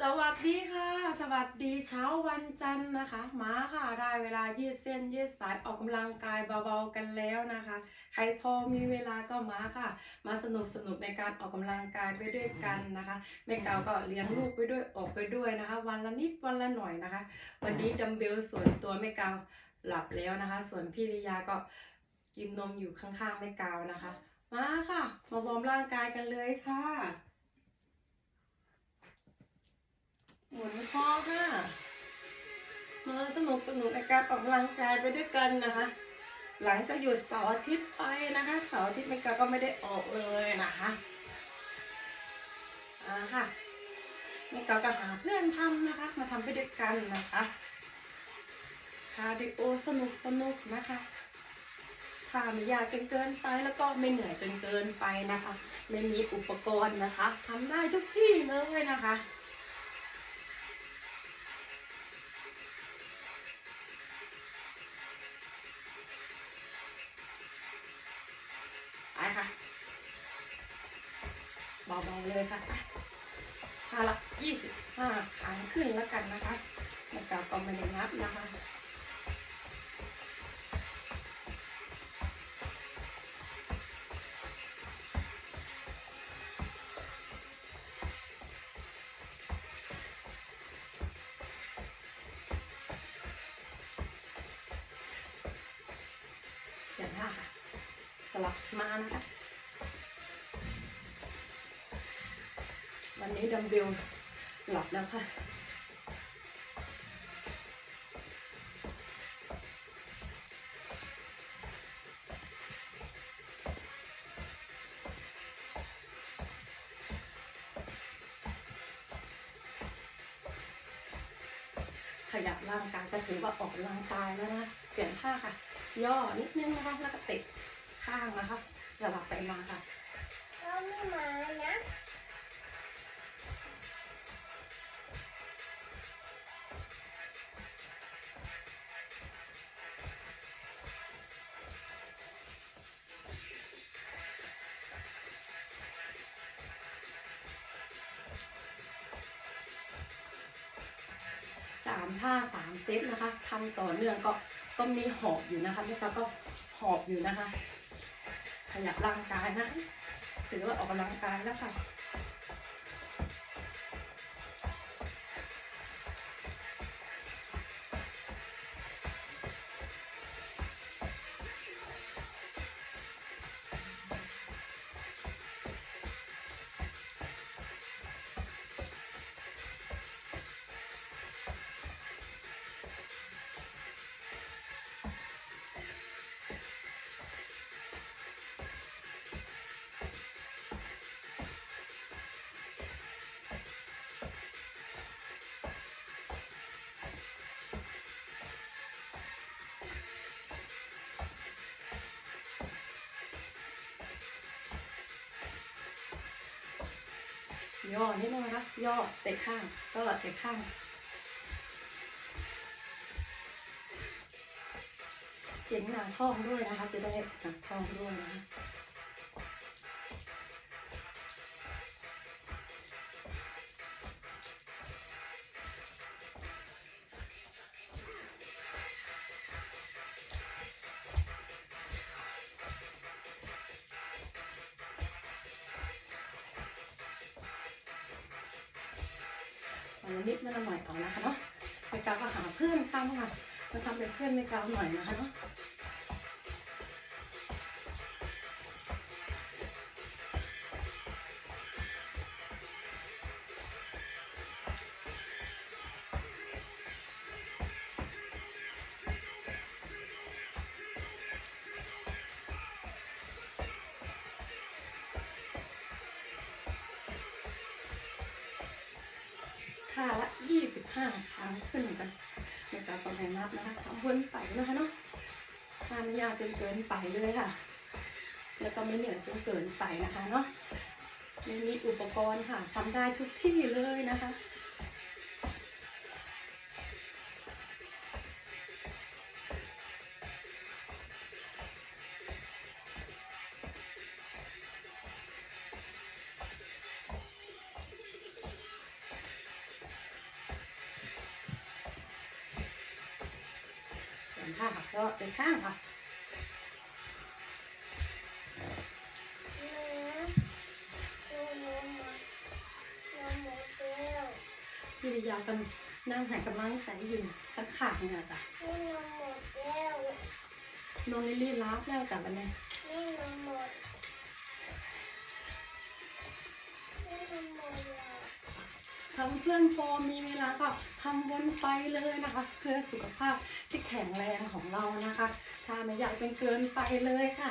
สวัสดีค่ะ สวัสดีเช้าวันจันทร์นะคะ มาค่ะได้เวลายืดเส้นยืดสายออกกำลังกายเบาๆกันแล้วนะคะ ใครพอมีเวลาก็มาค่ะ มาสนุกสนุกในการออกกำลังกายไปด้วยกันนะคะแม่เกาก็เลี้ยงลูกไปด้วยออกไปด้วยนะคะ วันละนิดวันละหน่อยนะคะ วันนี้ดัมเบลส่วนตัวแม่เกาหลับแล้วนะคะ ส่วนพี่ริยาก็กินนมอยู่ข้างๆแม่เกานะคะ มาค่ะ มาวอมร่างกายกันเลยค่ะ หมุนคอค่ะ มาสนุกสนุกในการออกกำลังกายไปด้วยกันนะคะ หลังจากหยุดเสาร์อาทิตย์ไปนะคะเสาร์อาทิตย์เมกาก็ไม่ได้ออกเลยนะคะอ่าค่ะเมกาก็หาเพื่อนทำนะคะ มาทำไปด้วยกันนะคะคาร์ดิโอสนุกสนุกนะคะถ้าไม่ยากจนเกินไปแล้วก็ไม่เหนื่อยจนเกินไปนะคะ ไม่มีอุปกรณ์นะคะทำได้ทุกที่เลยนะคะ เบาๆเลยค่ะไปท่าละยี่สิบห้าครั้งขึ้นแล้วกันนะคะแล้วก็ก็ไม่ได้นับนะคะเดี๋ยวท่าค่ะสลับมานะคะ วันนี้ดัมเบลหลับแล้วค่ะขยับร่างกายก็ถือว่าออกกำลังกายแล้วนะเปลี่ยนท่าค่ะ ย่อนิดนึงนะคะแล้วก็เตะข้างนะคะสลับไปมาค่ะเราไม่มานะามท่าสามเซตนะคะทำต่อเนื่องก็ก็มีหอบอยู่นะคะพี่ตาก็หอบอยู่นะคะ ขยับร่างกายนะถือว่าออกกำลังกายแล้วค่ะ ย่อนิดนึงนะคะย่อเตะข้างก็เตะข้าง เก่งหนาท้องด้วยนะคะ จะได้หนาท้องด้วยนะคะ วันละนิดวันละหน่อยเอานะคะเนาะไปกาวก็หาเพื่อนทำค่ะมาทำเป็นเพื่อนในกาวหน่อยนะคะเนาะ ท่าละยี่สิบห้าครั้งขึ้นกันในการประมาณนับนะคะทำวนไปนะคะเนาะท่านยาจนเกินไปเลยค่ะ แล้วก็ไม่เหนื่อยจนเกินไปนะคะเนาะไม่มีอุปกรณ์ค่ะทำได้ทุกที่เลยนะคะ ค่ะก็เป็นข้างค่ะนะนมนมนมหมดแล้วพิริยากันนั่งหายกำลังใจอยู่สักขาดเนี่ยจ้ะนอนหมดแล้วนองลิลลี่รับแล้วจ้ะวันนี้นี่นมหมดนี่นมหมดแล้ว ทำเพื่อนโฟมีเวลาก็ทำวนไปเลยนะคะ เพื่อสุขภาพที่แข็งแรงของเรานะคะ ถ้าไม่อยากเป็นเกินไปเลยค่ะ